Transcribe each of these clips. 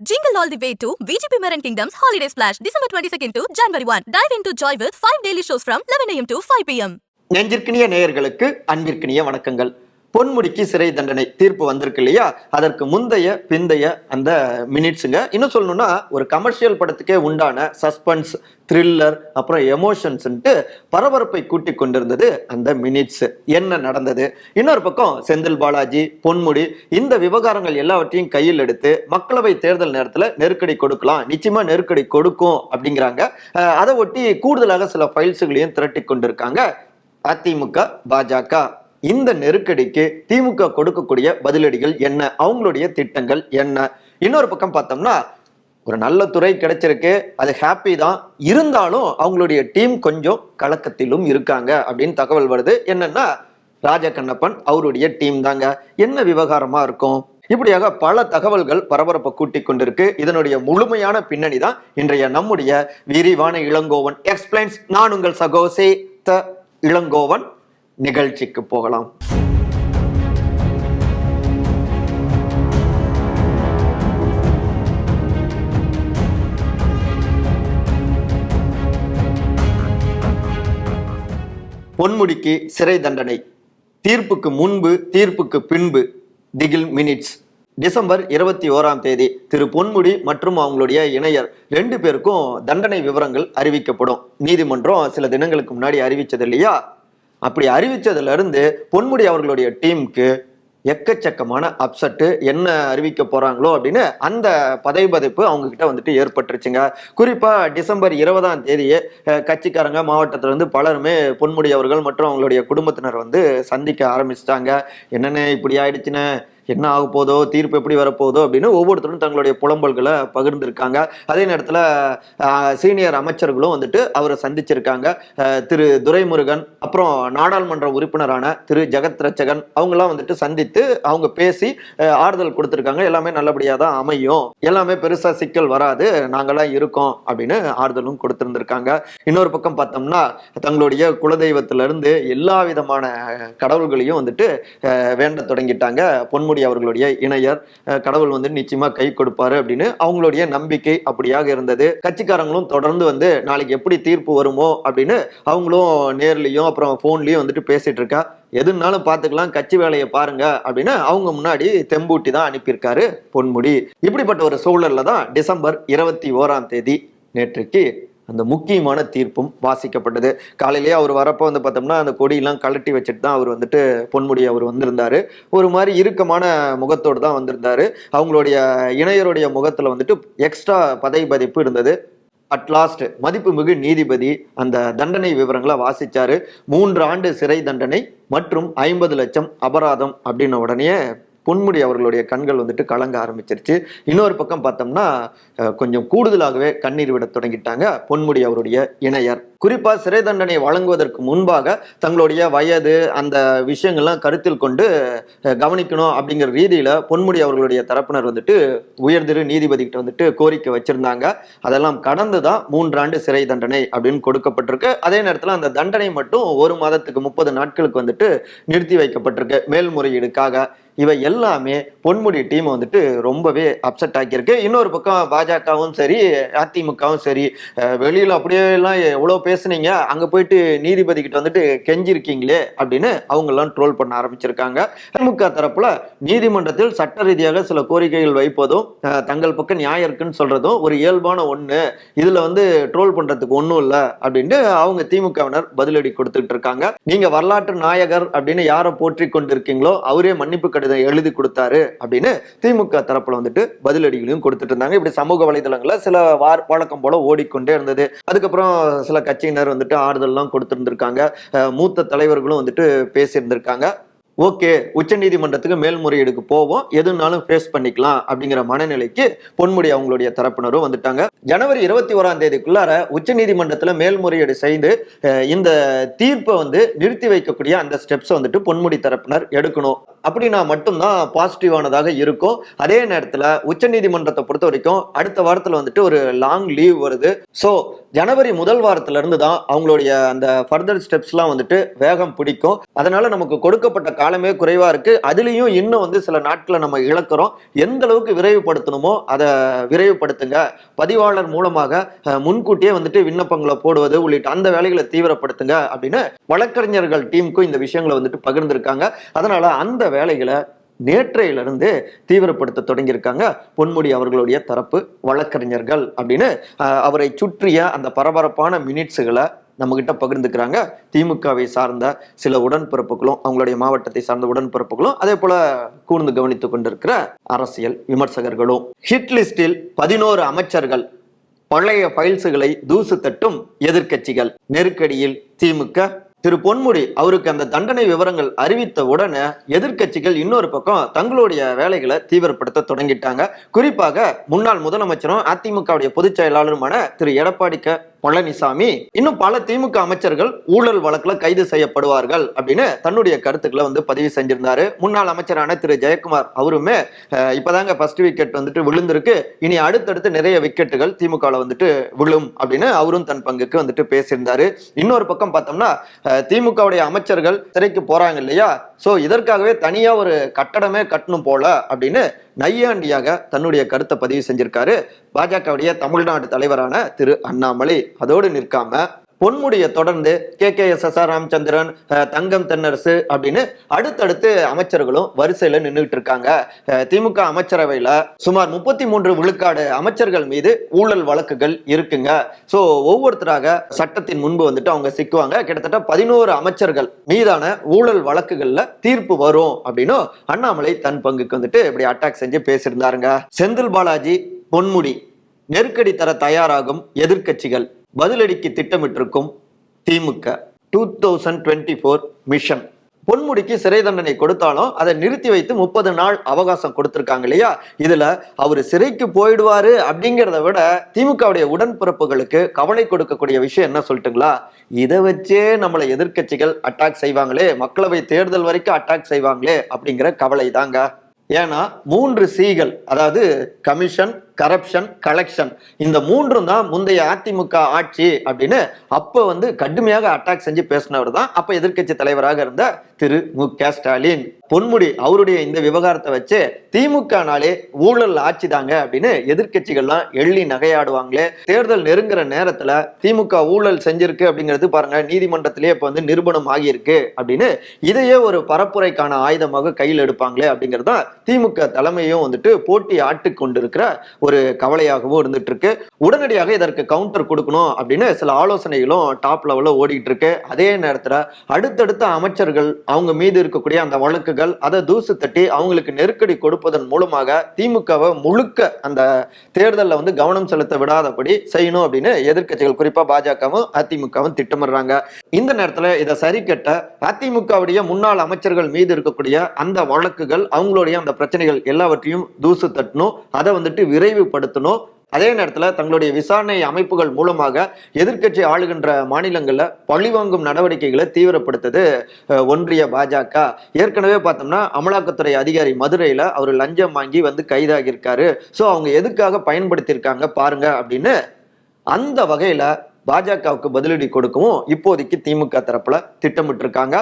Jingle all the way to VGP Marin Kingdom's Holiday Splash, December 22nd to January 1. Dive into joy with 5 daily shows from 11 a.m. to 5 p.m. நெஞ்சிற்கினிய நேயர்களுக்கு அன்பிற்கினிய வணக்கங்கள் பொன்முடிக்கு சிறை தண்டனை தீர்ப்பு வந்திருக்கு இல்லையா? அதற்கு முந்தைய பிந்தைய அந்த மினிட்ஸுங்க இன்னும் சொல்லணும்னா ஒரு கமர்ஷியல் படத்துக்கே உண்டான சஸ்பென்ஸ் த்ரில்லர் அப்புறம் எமோஷன்ஸ்ன்ட்டு பரபரப்பை கூட்டி கொண்டிருந்தது அந்த மினிட்ஸ் என்ன நடந்தது? இன்னொரு பக்கம் செந்தில் பாலாஜி பொன்முடி இந்த விவகாரங்கள் எல்லாவற்றையும் கையில் எடுத்து மக்களவை தேர்தல் நேரத்தில் நெருக்கடி கொடுக்கலாம். நிச்சயமா நெருக்கடி கொடுக்கும் அப்படிங்கிறாங்க. அதை ஒட்டி கூடுதலாக சில ஃபைல்ஸுகளையும் திரட்டி கொண்டிருக்காங்க. அதிமுக பாஜக. இந்த நெருக்கடிக்கு திமுக கொடுக்கக்கூடிய பதிலடிகள் என்ன? அவங்களுடைய திட்டங்கள் என்ன? இன்னொரு பக்கம் பார்த்தோம்னா ஒரு நல்ல துறை கிடைச்சிருக்கு அது ஹாப்பி தான். இருந்தாலும் அவங்களுடைய டீம் கொஞ்சம் கலக்கத்திலும் இருக்காங்க அப்படின்னு தகவல் வருது. என்னன்னா ராஜகண்ணப்பன் அவருடைய டீம் தாங்க. என்ன விவகாரமா இருக்கும்? இப்படியாக பல தகவல்கள் பரபரப்பை கூட்டிக் கொண்டிருக்கு. இதனுடைய முழுமையான பின்னணி தான் இன்றைய நம்முடைய விரிவான இளங்கோவன். எக்ஸ்பிளைன்ஸ் நான் உங்கள் சகோசே த இளங்கோவன். நிகழ்ச்சிக்கு போகலாம். பொன்முடிக்கு சிறை தண்டனை. தீர்ப்புக்கு முன்பு தீர்ப்புக்கு பின்பு திகில் மினிட்ஸ். டிசம்பர் இருபத்தி ஓராம் தேதி திரு பொன்முடி மற்றும் அவங்களுடைய இணையர் ரெண்டு பேருக்கும் தண்டனை விவரங்கள் அறிவிக்கப்படும். நீதிமன்றம் சில தினங்களுக்கு முன்னாடி அறிவிச்சது இல்லையா? அப்படி அறிவிச்சதுல இருந்து பொன்முடி அவர்களுடைய டீமுக்கு எக்கச்சக்கமான அப்செட்டு என்ன அறிவிக்க போறாங்களோ அப்படின்னு அந்த பதவி பதைப்பு அவங்க கிட்ட வந்துட்டு ஏற்பட்டுருச்சுங்க. குறிப்பா டிசம்பர் இருபதாம் தேதியே கட்சிக்காரங்க மாவட்டத்துல இருந்து பலருமே பொன்முடி அவர்கள் மற்றும் அவங்களுடைய குடும்பத்தினர் வந்து சந்திக்க ஆரம்பிச்சிட்டாங்க. என்னென்ன இப்படி ஆயிடுச்சுன்னு என்ன ஆக போதோ தீர்ப்பு எப்படி வரப்போகுதோ அப்படின்னு ஒவ்வொருத்தரும் தங்களுடைய புலம்பல்களை பகிர்ந்திருக்காங்க. அதே நேரத்தில் சீனியர் அமைச்சர்களும் வந்துட்டு அவரை சந்திச்சிருக்காங்க. திரு துரைமுருகன் அப்புறம் நாடாளுமன்ற உறுப்பினரான திரு ஜெகத் ரச்சகன் அவங்கெல்லாம் வந்துட்டு சந்தித்து அவங்க பேசி ஆறுதல் கொடுத்துருக்காங்க. எல்லாமே நல்லபடியாக தான் அமையும். எல்லாமே பெருசாக சிக்கல் வராது. நாங்களாம் இருக்கோம் அப்படின்னு ஆறுதலும் கொடுத்துருந்துருக்காங்க. இன்னொரு பக்கம் பார்த்தோம்னா தங்களுடைய குலதெய்வத்திலிருந்து எல்லா விதமான கடவுள்களையும் வந்துட்டு வேண்ட தொடங்கிட்டாங்க. பொன்முடி அவர்களுடைய இணையர் கடவுள் வந்து நிச்சயமா கை கொடுப்பாரு அப்படின்னு அவங்களுடைய நம்பிக்கை அப்படியாக இருந்தது. கட்சிக்காரங்களும் தொடர்ந்து வந்து நாளைக்கு எப்படி தீர்ப்பு வருமோ அப்படின்னு அவங்களும் நேர்லயும் அப்புறம் போன்லயும் வந்துட்டு பேசிட்டு இருக்கா. எதுனாலும் பார்த்துக்கலாம் கட்சி வேலையை பாருங்க அப்படின்னு அவங்க முன்னாடி தெம்பூட்டி தான் அனுப்பியிருக்காரு பொன்முடி. இப்படிப்பட்ட ஒரு சூழல்ல தான் டிசம்பர் இருபத்தி ஓராம் தேதி நேற்றுக்கு அந்த முக்கியமான தீர்ப்பும் வாசிக்கப்பட்டது. காலையிலேயே அவர் வரப்போ வந்து பார்த்தோம்னா அந்த கொடியெல்லாம் கழட்டி வச்சுட்டு தான் அவர் வந்துட்டு பொன்முடி அவர் வந்திருந்தாரு. ஒரு மாதிரி இறுக்கமான முகத்தோடு தான் வந்திருந்தாரு. அவங்களுடைய இணையருடைய முகத்தில் வந்துட்டு எக்ஸ்ட்ரா பதவி பதிப்பு இருந்தது. அட்லாஸ்ட் மதிப்புமிகு நீதிபதி அந்த தண்டனை விவரங்களை வாசிச்சாரு. மூன்று ஆண்டு சிறை தண்டனை மற்றும் ஐம்பது லட்சம் அபராதம் அப்படின்ன உடனே பொன்முடி அவர்களுடைய கண்கள் வந்துட்டு கலங்க ஆரம்பிச்சிருச்சு. இன்னொரு பக்கம் பார்த்தோம்னா கொஞ்சம் கூடுதலாகவே கண்ணீர் விட தொடங்கிட்டாங்க பொன்முடி அவருடைய இணையர். குறிப்பா சிறை தண்டனை வழங்குவதற்கு முன்பாக தங்களுடைய வயது அந்த விஷயங்கள்லாம் கருத்தில் கொண்டு கவனிக்கணும் அப்படிங்கிற ரீதியில பொன்முடி அவர்களுடைய தரப்பினர் வந்துட்டு உயர்திரு நீதிபதி கிட்ட வந்துட்டு கோரிக்கை வச்சிருந்தாங்க. அதெல்லாம் கடந்து தான் மூன்றாண்டு சிறை தண்டனை அப்படின்னு கொடுக்கப்பட்டிருக்கு. அதே நேரத்தில் அந்த தண்டனை மட்டும் ஒரு மாதத்துக்கு முப்பது நாட்களுக்கு வந்துட்டு நிறுத்தி வைக்கப்பட்டிருக்கு. மேல்முறையீடுக்காக. இவை எல்லாமே பொன்முடி டீம் வந்துட்டு ரொம்பவே அப்செட் ஆக்கியிருக்கு. இன்னொரு பக்கம் பாஜகவும் சரி அதிமுகவும் சரி வெளியில் அப்படியே எல்லாம் எவ்வளோ பேசுனீங்க? அங்கே போயிட்டு நீதிபதி கிட்ட வந்துட்டு கெஞ்சிருக்கீங்களே அப்படின்னு அவங்கெல்லாம் ட்ரோல் பண்ண ஆரம்பிச்சிருக்காங்க. திமுக தரப்புல நீதிமன்றத்தில் சட்ட ரீதியாக சில கோரிக்கைகள் வைப்பதும் தங்கள் பக்கம் நியாயம் இருக்குன்னு சொல்றதும் ஒரு இயல்பான ஒண்ணு. இதுல வந்து ட்ரோல் பண்றதுக்கு ஒன்றும் இல்லை அப்படின்ட்டு அவங்க திமுகவினர் பதிலடி கொடுத்துட்டு இருக்காங்க. நீங்க வரலாற்று நாயகர் அப்படின்னு யாரை போற்றி கொண்டிருக்கீங்களோ அவரே மன்னிப்பு கடிதம் எழுதி கொடுத்தாரு அப்படின்னு திமுக தரப்புல வந்துட்டு பதிலடிகளையும் கொடுத்துட்டு இருந்தாங்க. இப்படி சமூக வலைதளங்கள்ல சில வார் வழக்கம் போல ஓடிக்கொண்டே இருந்தது. அதுக்கப்புறம் சில கட்சியினர் வந்துட்டு ஆறுதல்லாம் கொடுத்திருந்திருக்காங்க. மூத்த தலைவர்களும் வந்துட்டு பேசியிருந்திருக்காங்க. ஓகே உச்சநீதிமன்றத்துக்கு மேல்முறையீடுக்கு போவோம். எதுனாலும் ஃபேஸ் பண்ணிக்கலாம் அப்படிங்கிற மனநிலைக்கு பொன்முடி அவங்களுடைய தரப்பினரும் வந்துட்டாங்க. ஜனவரி இருபத்தி ஓராம் தேதிக்குள்ளார உச்சநீதிமன்றத்துல மேல்முறையீடு செய்து இந்த தீர்ப்பை வந்து நிறுத்தி வைக்கக்கூடிய அந்த ஸ்டெப்ஸ் வந்துட்டு பொன்முடி தரப்பினர் எடுக்கணும். அப்படின்னா மட்டும்தான் பாசிட்டிவானதாக இருக்கும். அதே நேரத்துல உச்சநீதிமன்றத்தை பொறுத்த வரைக்கும் அடுத்த வாரத்துல வந்துட்டு ஒரு லாங் லீவ் வருது. ஸோ ஜனவரி முதல் வாரத்துல இருந்து தான் அவங்களுடைய அந்த ஃபர்தர் ஸ்டெப்ஸ்லாம் வந்துட்டு வேகம் பிடிக்கும். அதனால நமக்கு கொடுக்கப்பட்ட காலமே குறைவா இருக்கு. அதுலயும் இன்னும் வந்து சில நாட்களை நம்ம இழக்கிறோம். எந்த அளவுக்கு விரைவுபடுத்தணுமோ அதை விரைவுபடுத்துங்க. பதிவாளர் மூலமாக முன்கூட்டியே வந்துட்டு விண்ணப்பங்களை போடுவது உள்ளிட்ட அந்த வேலைகளை தீவிரப்படுத்துங்க அப்படின்னு வழக்கறிஞர்கள் டீமுக்கும் இந்த விஷயங்களை வந்துட்டு பகிர்ந்திருக்காங்க. அதனால அந்த வேலைகளை நேற்றையிலிருந்து தீவிரப்படுத்த தொடங்கியிருக்காங்க. பொன்முடி அவர்களுடைய தரப்பு வழக்கறிஞர்கள் அப்படின்னு அவரை சுற்றிய அந்த பரபரப்பான மினிட்ஸுகளை நம்ம கிட்ட பகிர்ந்துக்கிறாங்க. திமுகவை சார்ந்த சில உடன்பிறப்புகளும் அவங்களுடைய மாவட்டத்தை சார்ந்த உடன்பிறப்புகளும் அதே போல கூர்ந்து கவனித்துக் கொண்டிருக்கிற அரசியல் விமர்சகர்களும். ஹிட் லிஸ்டில் பதினோரு அமைச்சர்கள் பழைய ஃபைல்ஸுகளை தூசு தட்டும் எதிர்க்கட்சிகள். நெருக்கடியில் திமுக திரு பொன்முடி அவருக்கு அந்த தண்டனை விவரங்கள் அறிவித்த உடனே எதிர்க்கட்சிகள் இன்னொரு பக்கம் தங்களுடைய வேலைகளை தீவிரப்படுத்த தொடங்கிட்டாங்க. குறிப்பாக முன்னாள் முதலமைச்சரும் அதிமுகவுடைய பொதுச் செயலாளருமான திரு எடப்பாடி க பழனிசாமி இன்னும் பல திமுக அமைச்சர்கள் ஊழல் வழக்குல கைது செய்யப்படுவார்கள் அப்படின்னு தன்னுடைய கருத்துக்களை வந்து பதிவு செஞ்சிருந்தாரு. முன்னாள் அமைச்சரான திரு. ஜெயக்குமார் அவருமே இப்பதாங்க ஃபர்ஸ்ட் விக்கெட் வந்துட்டு விழுந்திருக்கு. இனி அடுத்தடுத்து நிறைய விக்கெட்டுகள் திமுகவில் வந்துட்டு விழும் அப்படின்னு அவரும் தன் பங்குக்கு வந்துட்டு பேசியிருந்தாரு. இன்னொரு பக்கம் பார்த்தோம்னா திமுகவுடைய அமைச்சர்கள் சிறைக்கு போறாங்க இல்லையா? ஸோ இதற்காகவே தனியாக ஒரு கட்டடமே கட்டணும் போல அப்படின்னு நையாண்டியாக தன்னுடைய கருத்தை பதிவு செஞ்சிருக்காரு. பாஜகவுடைய தமிழ்நாடு தலைவரான திரு அண்ணாமலை. அதோடு நிற்காம பொன்முடியை தொடர்ந்து K. K. S. S. R. Ramachandran Thangam Thennarasu அப்படின்னு அடுத்தடுத்து அமைச்சர்களும் வரிசையில நின்றுட்டு இருக்காங்க. திமுக அமைச்சரவையில சுமார் முப்பத்தி மூன்று விழுக்காடு அமைச்சர்கள் மீது ஊழல் வழக்குகள் இருக்குங்க. ஸோ ஒவ்வொருத்தராக சட்டத்தின் முன்பு வந்துட்டு அவங்க சிக்குவாங்க. கிட்டத்தட்ட பதினோரு அமைச்சர்கள் மீதான ஊழல் வழக்குகள்ல தீர்ப்பு வரும் அப்படின்னு அண்ணாமலை தன் பங்குக்கு வந்துட்டு இப்படி அட்டாக் செஞ்சு பேசியிருந்தாருங்க. செந்தில் பாலாஜி பொன்முடி நெருக்கடி தர தயாராகும் எதிர்க்கட்சிகள். பதிலடிக்கு திட்டமிட்டிருக்கும் DMK two thousand twenty four mission பொன்முடிக்கு சிறை தண்டனை கொடுத்தாலும் அதை நிறுத்தி வைத்து முப்பது நாள் அவகாசம் கொடுத்துருக்காங்க இல்லையா? இதுல அவர் சிறைக்கு போயிடுவாரு அப்படிங்கிறத விட திமுகவுடைய உடன்பிறப்புகளுக்கு கவலை கொடுக்கக்கூடிய விஷயம் என்ன சொல்லட்டுங்களா? இதை வச்சே நம்மளை எதிர்க்கட்சிகள் அட்டாக் செய்வாங்களே மக்களவை தேர்தல் வரைக்கும் அட்டாக் செய்வாங்களே அப்படிங்கிற கவலை தாங்க ஏன்னா மூன்று சீகள் அதாவது கமிஷன் கரப்ஷன் கலெக்ஷன் இந்த மூன்றும் தான் முந்தைய அதிமுக ஆட்சி அப்படின்னு அப்ப வந்து கடுமையாக அட்டாக் செஞ்சு பேசினவர் தான் அப்போ எதிர்க்கட்சி தலைவராக இருந்த திரு மு க ஸ்டாலின். பொன்முடி அவருடைய இந்த விவகாரத்தை வச்சு திமுகனாலே ஊழல் ஆட்சி தாங்க அப்படின்னு எதிர்க்கட்சிகள்லாம் எள்ளி நகையாடுவாங்களே. தேர்தல் நெருங்குற நேரத்துல திமுக ஊழல் செஞ்சிருக்கு அப்படிங்கிறது பாருங்க நீதிமன்றத்திலேயே இப்போ வந்து நிரூபணம் ஆகியிருக்கு அப்படின்னு இதையே ஒரு பரப்புரைக்கான ஆயுதமாக கையில் எடுப்பாங்களே அப்படிங்கிறது தான் திமுக தலைமையும் வந்துட்டு போட்டி ஆட்டு கொண்டிருக்கிற ஒரு கவலையாகவும் இருந்துட்டு இருக்கு உடனடியாக இதற்கு கவுண்டர் கொடுக்கணும் அப்படின்னு சில ஆலோசனைகளும் டாப் லெவலில் ஓடிட்டு இருக்கு அதே நேரத்தில் அடுத்தடுத்த அமைச்சர்கள் அவங்க மீது இருக்கக்கூடிய அந்த வழக்குகள் அதை தூசு தட்டி அவங்களுக்கு நெருக்கடி கொடுப்பதன் மூலமாக திமுகவை முழுக்க அந்த தேர்தலில் வந்து கவனம் செலுத்த விடாதபடி செய்யணும் அப்படின்னு எதிர்கட்சிகள் குறிப்பா பாஜகவும் அதிமுகவும் திட்டமிடுறாங்க. இந்த நேரத்தில் இதை சரி கட்ட அதிமுகவுடைய முன்னாள் அமைச்சர்கள் மீது இருக்கக்கூடிய அந்த வழக்குகள் அவங்களுடைய அந்த பிரச்சனைகள் எல்லாவற்றையும் தூசு தட்டணும். அதை வந்துட்டு விரை விரைவுபடுத்தணும். அதே நேரத்தில் தங்களுடைய விசாரணை அமைப்புகள் மூலமாக எதிர்க்கட்சி ஆளுகின்ற மாநிலங்களில் பழிவாங்கும் நடவடிக்கைகளை தீவிரப்படுத்துது ஒன்றிய பாஜக. ஏற்கனவே பார்த்தோம்னா அமலாக்கத்துறை அதிகாரி மதுரையில் அவர் லஞ்சம் வாங்கி வந்து கைதாகியிருக்காரு. ஸோ அவங்க எதுக்காக பயன்படுத்தியிருக்காங்க பாருங்க அப்படின்னு அந்த வகையில் பாஜகவுக்கு பதிலடி கொடுக்கவும் இப்போதைக்கு திமுக தரப்புல திட்டமிட்டு இருக்காங்க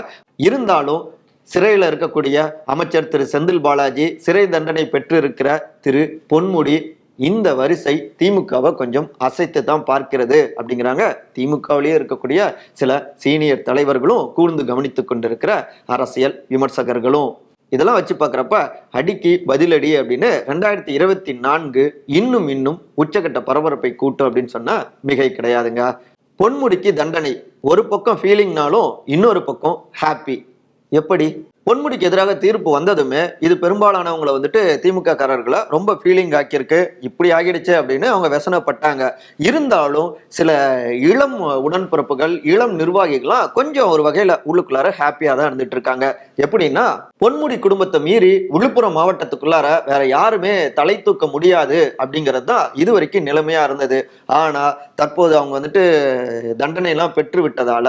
இருந்தாலும் சிறையில் இருக்கக்கூடிய அமைச்சர் திரு செந்தில் பாலாஜி சிறை தண்டனை பெற்றிருக்கிற திரு பொன்முடி இந்த வரிசை திமுகவை கொஞ்சம் அசைத்து தான் பார்க்கிறது அப்படிங்கிறாங்க. திமுகவிலேயே இருக்கக்கூடிய சில சீனியர் தலைவர்களும் கூர்ந்து கவனித்து கொண்டிருக்கிற அரசியல் விமர்சகர்களும். இதெல்லாம் வச்சு பார்க்குறப்ப அடிக்கு பதிலடி அப்படின்னு ரெண்டாயிரத்தி இருபத்தி நான்கு இன்னும் இன்னும் உச்சக்கட்ட பரபரப்பை கூட்டும் அப்படின்னு சொன்னால் மிகை கிடையாதுங்க. பொன்முடிக்கு தண்டனை. ஒரு பக்கம் ஃபீலிங்னாலும் இன்னொரு பக்கம் ஹாப்பி எப்படி? பொன்முடிக்கு எதிராக தீர்ப்பு வந்ததுமே இது பெரும்பாலானவங்களை வந்துட்டு திமுக காரர்களை ரொம்ப ஃபீலிங் ஆக்கியிருக்கு. இப்படி ஆகிடுச்சு அப்படின்னு அவங்க व्यசனப்பட்டாங்க இருந்தாலும் சில இளம் உடன்பிறப்புகள் இளம் நிர்வாகிகள்லாம் கொஞ்சம் ஒரு வகையில உள்ளுக்குள்ளார ஹாப்பியா தான் இருந்துட்டு இருக்காங்க எப்படின்னா பொன்முடி குடும்பத்தை மீறி விழுப்புரம் மாவட்டத்துக்குள்ளார வேற யாருமே தலை தூக்க முடியாது அப்படிங்கிறது தான் இது வரைக்கும் நிலைமையா இருந்தது. ஆனா தற்போது அவங்க வந்துட்டு தண்டனை எல்லாம் பெற்று விட்டதால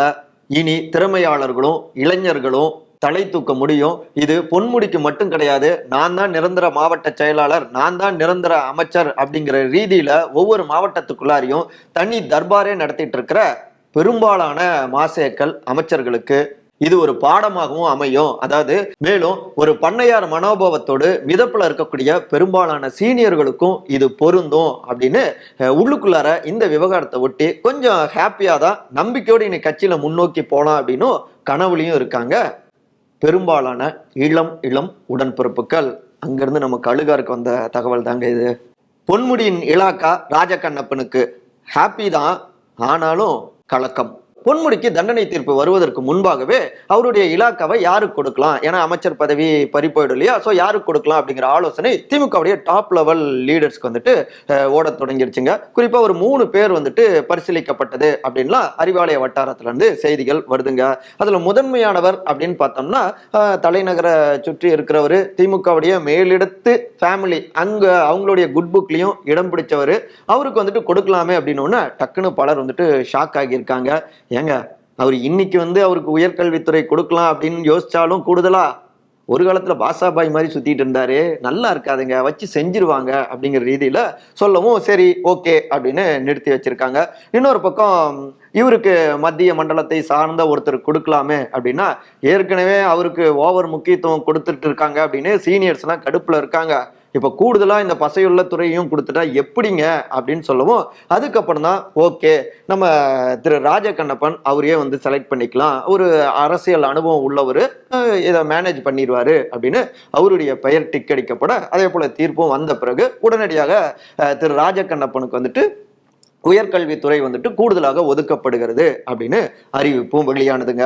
இனி திறமையாளர்களும் இளைஞர்களும் தலை தூக்க முடியும். இது பொன்முடிக்கு மட்டும் கிடையாது. நான் தான் நிரந்தர மாவட்ட செயலாளர் நான் தான் நிரந்தர அமைச்சர் அப்படிங்கிற ரீதியில ஒவ்வொரு மாவட்டத்துக்குள்ளாரையும் தனி தர்பாரே நடத்திட்டு இருக்கிற பெரும்பாலான மாசேக்கள் அமைச்சர்களுக்கு இது ஒரு பாடமாகவும் அமையும். அதாவது மேலும் ஒரு பண்ணையார் மனோபாவத்தோடு மிதப்பில் இருக்கக்கூடிய பெரும்பாலான சீனியர்களுக்கும் இது பொருந்தும் அப்படின்னு உள்ளுக்குள்ளார இந்த விவகாரத்தை ஒட்டி கொஞ்சம் ஹாப்பியாக தான் நம்பிக்கையோடு இன்னைக்கு கட்சியில் முன்னோக்கி போகலாம் அப்படின்னும் கனவுலையும் இருக்காங்க. பெரும்பாலான இளம் இளம் உடன்பிறப்புகள் அங்கிருந்து நம்ம கழுகாருக்கு வந்த தகவல் தாங்க இது. பொன்முடியின் இலாக்கா ராஜகண்ணப்பனுக்கு. ஹாப்பி தான் ஆனாலும் கலக்கம். பொன்முடிக்கு தண்டனை தீர்ப்பு வருவதற்கு முன்பாகவே அவருடைய இலாக்காவை யாருக்கு கொடுக்கலாம்? ஏன்னா அமைச்சர் பதவி பறி போயிடும் இல்லையா? ஸோ யாருக்கு கொடுக்கலாம் அப்படிங்கிற ஆலோசனை திமுகவுடைய டாப் லெவல் லீடர்ஸ்க்கு வந்துட்டு ஓட ஓடத் தொடங்கிருச்சுங்க. ஒரு மூணு பேர் வந்துட்டு பரிசீலிக்கப்பட்டது அப்படின்லாம் அறிவாலய வட்டாரத்துல இருந்து செய்திகள் வருதுங்க. அதில் முதன்மையானவர் அப்படின்னு பார்த்தோம்னா தலைநகரை சுற்றி இருக்கிறவர் திமுகவுடைய மேலிடத்து ஃபேமிலி அங்கே அவங்களுடைய குட் புக்லேயும் இடம் பிடிச்சவர். அவருக்கு வந்துட்டு கொடுக்கலாமே அப்படின்னு ஒன்று டக்குன்னு பலர் வந்துட்டு ஷாக் ஆகியிருக்காங்க. ஏங்க அவர் இன்னைக்கு வந்து அவருக்கு உயர்கல்வித்துறை கொடுக்கலாம் அப்படின்னு யோசிச்சாலும் கூடுதலா ஒரு காலத்துல பாசாபாய் மாதிரி சுத்திட்டு இருந்தாரு. நல்லா இருக்காதுங்க வச்சு செஞ்சிருவாங்க அப்படிங்கிற ரீதியில சொல்லவும் சரி ஓகே அப்படின்னு நிறுத்தி வச்சிருக்காங்க. இன்னொரு பக்கம் இவருக்கு மத்திய மண்டலத்தை சார்ந்த ஒருத்தர் கொடுக்கலாமே அப்படின்னா ஏற்கனவே அவருக்கு ஓவர் முக்கியத்துவம் கொடுத்துட்டு இருக்காங்க அப்படின்னு சீனியர்ஸ்லாம் கடுப்புல இருக்காங்க. இப்போ கூடுதலாக இந்த பசையுள்ள துறையும் கொடுத்துட்டா எப்படிங்க அப்படின்னு சொல்லவும் அதுக்கப்புறம் தான் ஓகே நம்ம திரு ராஜ கண்ணப்பன் அவரையே வந்து செலக்ட் பண்ணிக்கலாம். ஒரு அரசியல் அனுபவம் உள்ளவர் இதை மேனேஜ் பண்ணிடுவாரு அப்படின்னு அவருடைய பெயர் டிக்கடிக்கப்பட அதே போல தீர்ப்பும் வந்த பிறகு உடனடியாக திரு ராஜ கண்ணப்பனுக்கு வந்துட்டு உயர்கல்வித்துறை வந்துட்டு கூடுதலாக ஒதுக்கப்படுகிறது அப்படின்னு அறிவிப்பும் வெளியானதுங்க.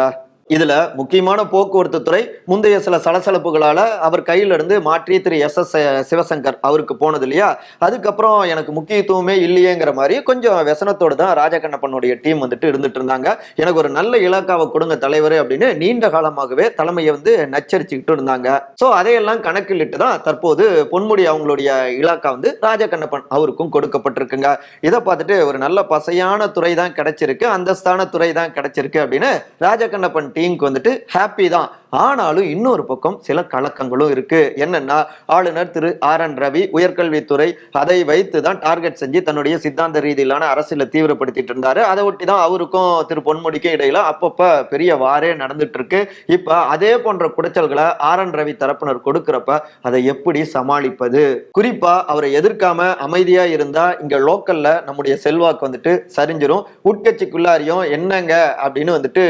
இதுல முக்கியமான போக்குவரத்து துறை முந்தைய சில சலசலப்புகளால அவர் கையில இருந்து மாற்றி திரு எஸ் எஸ் சிவசங்கர் அவருக்கு போனது இல்லையா? அதுக்கப்புறம் எனக்கு முக்கியத்துவமே இல்லையேங்கிற மாதிரி கொஞ்சம் வெசனத்தோடு தான் ராஜகண்ணப்பனுடைய டீம் வந்துட்டு இருந்துட்டு இருந்தாங்க. எனக்கு ஒரு நல்ல இலாக்காவை கொடுங்க தலைவர் அப்படின்னு நீண்ட காலமாகவே தலைமையை வந்து நச்சரிச்சுக்கிட்டு இருந்தாங்க. ஸோ அதையெல்லாம் கணக்கிலிட்டு தான் தற்போது பொன்முடி அவங்களுடைய இலாக்கா வந்து ராஜகண்ணப்பன் அவருக்கும் கொடுக்கப்பட்டிருக்குங்க. இதை பார்த்துட்டு ஒரு நல்ல பசையான துறை தான் கிடைச்சிருக்கு. அந்தஸ்தான துறை தான் கிடைச்சிருக்கு அப்படின்னு ராஜகண்ணப்பன் டீமுக்கு வந்துட்டு ஹாப்பி தான். ஆனாலும் இன்னொரு பக்கம் சில கலக்கங்களும் இருக்கு. என்னன்னா ஆளுநர் திரு ஆர் என் ரவி உயர்கல்வித்துறை அதை வைத்து தான் டார்கெட் செஞ்சு தன்னுடைய சித்தாந்த ரீதியிலான அரசியலை தீவிரப்படுத்திட்டு இருந்தாரு. அதை ஒட்டி தான் அவருக்கும் திரு பொன்முடிக்கும் இடையில அப்பப்ப பெரிய வாரே நடந்துட்டு இருக்கு. இப்ப அதே போன்ற குடைச்சல்களை ஆர் என் ரவி தரப்பினர் கொடுக்கிறப்ப அதை எப்படி சமாளிப்பது? குறிப்பா அவரை எதிர்க்காம அமைதியா இருந்தா இங்க லோக்கல்ல நம்முடைய செல்வாக்கு வந்துட்டு சரிஞ்சிரும். உட்கட்சிக்குள்ளாரியும் என்னங்க அப்படின்னு வந்துட்டு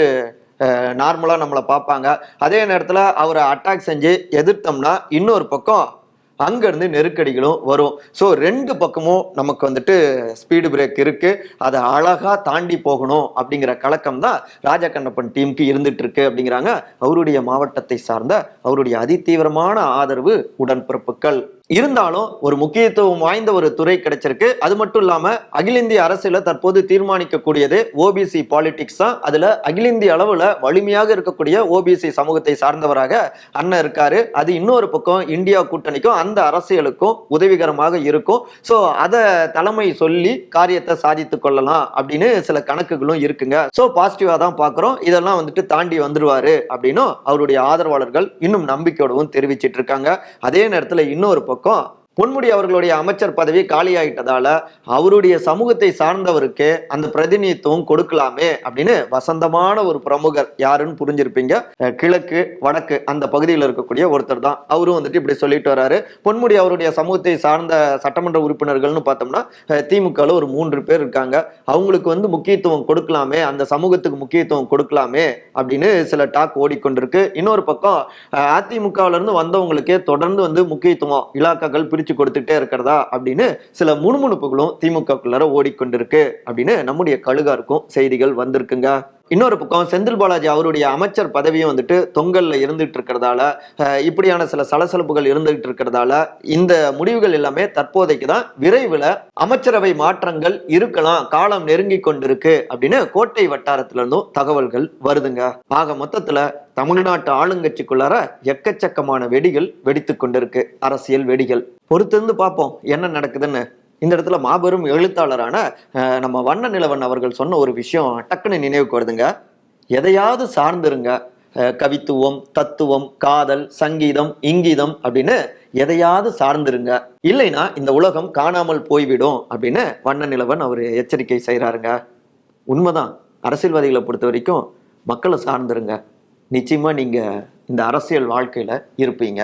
நார்மலாக நம்மளை பார்ப்பாங்க அதே நேரத்தில் அவரை அட்டாக் செஞ்சு எதிர்த்தோம்னா இன்னொரு பக்கம் அங்கேருந்து நெருக்கடிகளும் வரும். ஸோ ரெண்டு பக்கமும் நமக்கு வந்துட்டு ஸ்பீடு பிரேக் இருக்குது அதை அழகாக தாண்டி போகணும் அப்படிங்கிற கலக்கம் தான் ராஜகண்ணப்பன் டீமுக்கு இருந்துட்டு இருக்கு அப்படிங்கிறாங்க அவருடைய மாவட்டத்தை சார்ந்த அவருடைய அதிதீவிரமான ஆதரவு உடன்பிறப்புகள். இருந்தாலும் ஒரு முக்கியத்துவம் வாய்ந்த ஒரு துறை கிடைச்சிருக்கு. அது மட்டும் இல்லாம அகில இந்திய அரசியல தற்போது தீர்மானிக்கக்கூடியது ஓபிசி பாலிடிக்ஸ் தான். அதுல அகில இந்திய அளவுல வலிமையாக இருக்கக்கூடிய ஓபிசி சமூகத்தை சார்ந்தவராக அண்ணன் இருக்காரு. அது இன்னொரு பக்கம் இந்தியா கூட்டணிக்கும் அந்த அரசியலுக்கும் உதவிகரமாக இருக்கும். ஸோ அதை தலைமை சொல்லி காரியத்தை சாதித்து கொள்ளலாம் அப்படின்னு சில கணக்குகளும் இருக்குங்க. ஸோ பாசிட்டிவா தான் பார்க்குறோம் இதெல்லாம் வந்துட்டு தாண்டி வந்துருவாரு அப்படின்னும் அவருடைய ஆதரவாளர்கள் இன்னும் நம்பிக்கையோடவும் தெரிவிச்சிட்டு இருக்காங்க. அதே நேரத்தில் இன்னொரு பக்கம் か பொன்முடி அவர்களுடைய அமைச்சர் பதவி காலியாயிட்டதால அவருடைய சமூகத்தை சார்ந்தவருக்கு அந்த பிரதிநிதித்துவம் கொடுக்கலாமே அப்படின்னு வசந்தமான ஒரு பிரமுகர் யாருன்னு புரிஞ்சிருப்பீங்க. கிழக்கு வடக்கு அந்த பகுதியில் இருக்கக்கூடிய ஒருத்தர் தான். அவரும் வந்துட்டு இப்படி சொல்லிட்டு வராரு. பொன்முடி அவருடைய சமூகத்தை சார்ந்த சட்டமன்ற உறுப்பினர்கள்னு பார்த்தோம்னா திமுகவில் ஒரு மூன்று பேர் இருக்காங்க. அவங்களுக்கு வந்து முக்கியத்துவம் கொடுக்கலாமே அந்த சமூகத்துக்கு முக்கியத்துவம் கொடுக்கலாமே அப்படின்னு சில டாக் ஓடிக்கொண்டிருக்கு. இன்னொரு பக்கம் அஹ் அதிமுகவுல இருந்து வந்தவங்களுக்கே தொடர்ந்து வந்து முக்கியத்துவம் இலாக்காக்கள் பிடிச்சு கொடுத்துட்டே இருக்கிறதா அப்படின்னு சில முணுமுணுப்புகளும் திமுகக்குள்ளார ஓடிக்கொண்டிருக்கு அப்படின்னு நம்முடைய கழுகாருக்கும் செய்திகள் வந்திருக்குங்க. இன்னொரு பக்கம் செந்தில் பாலாஜி அவருடைய அமைச்சர் பதவியும் வந்துட்டு தொங்கல்ல இருந்துட்டு இருக்கிறதால இப்படியான சில சலசலப்புகள் இருந்துகிட்டு இருக்கிறதால இந்த முடிவுகள் எல்லாமே தற்போதைக்கு தான் விரைவில் அமைச்சரவை மாற்றங்கள் இருக்கலாம் காலம் நெருங்கி கொண்டிருக்கு அப்படின்னு கோட்டை வட்டாரத்துல இருந்தும் தகவல்கள் வருதுங்க. ஆக மொத்தத்துல தமிழ்நாட்டு ஆளுங்கட்சிக்குள்ளார எக்கச்சக்கமான வெடிகள் வெடித்து கொண்டிருக்கு அரசியல் வெடிகள். பொறுத்திருந்து பார்ப்போம் என்ன நடக்குதுன்னு. இந்த இடத்துல மாபெரும் எழுத்தாளரான நம்ம வண்ண நிலவன் அவர்கள் சொன்ன ஒரு விஷயம் டக்குன்னு நினைவுக்கு வருதுங்க. எதையாவது சார்ந்திருங்க. கவித்துவம் தத்துவம் காதல் சங்கீதம் இங்கீதம் அப்படின்னு எதையாவது சார்ந்திருங்க. இல்லைன்னா இந்த உலகம் காணாமல் போய்விடும் அப்படின்னு வண்ண நிலவன் அவர் எச்சரிக்கை செய்கிறாருங்க உண்மைதான். அரசியல்வாதிகளை பொறுத்த வரைக்கும் மக்களை சார்ந்துருங்க. நிச்சயமாக நீங்கள் இந்த அரசியல் வாழ்க்கையில் இருப்பீங்க.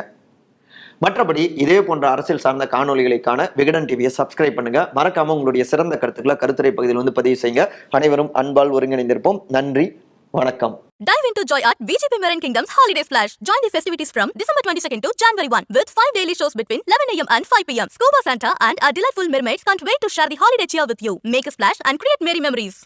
மற்றபடி இதே போன்ற அரசியல் சார்ந்த காணொலிகளுக்கான விகடன் டிவியை சப்ஸ்கிரைப் பண்ணுங்க மறக்காம உங்களுடைய சிறந்த கருத்துக்களை கருத்துரை பகுதியில் வந்து பதிவு செய்யுங்க அனைவரும் அன்பால் ஒருங்கிணைந்திருப்போம் நன்றி வணக்கம் Dive into Joy at VGP Marin Kingdom's Holiday Splash. Join the festivities from December 22nd to January 1 with 5 daily shows between 11 a.m. and 5 p.m. Scuba Santa and our delightful mermaids can't wait to share the holiday cheer with you. Make a splash and create merry memories.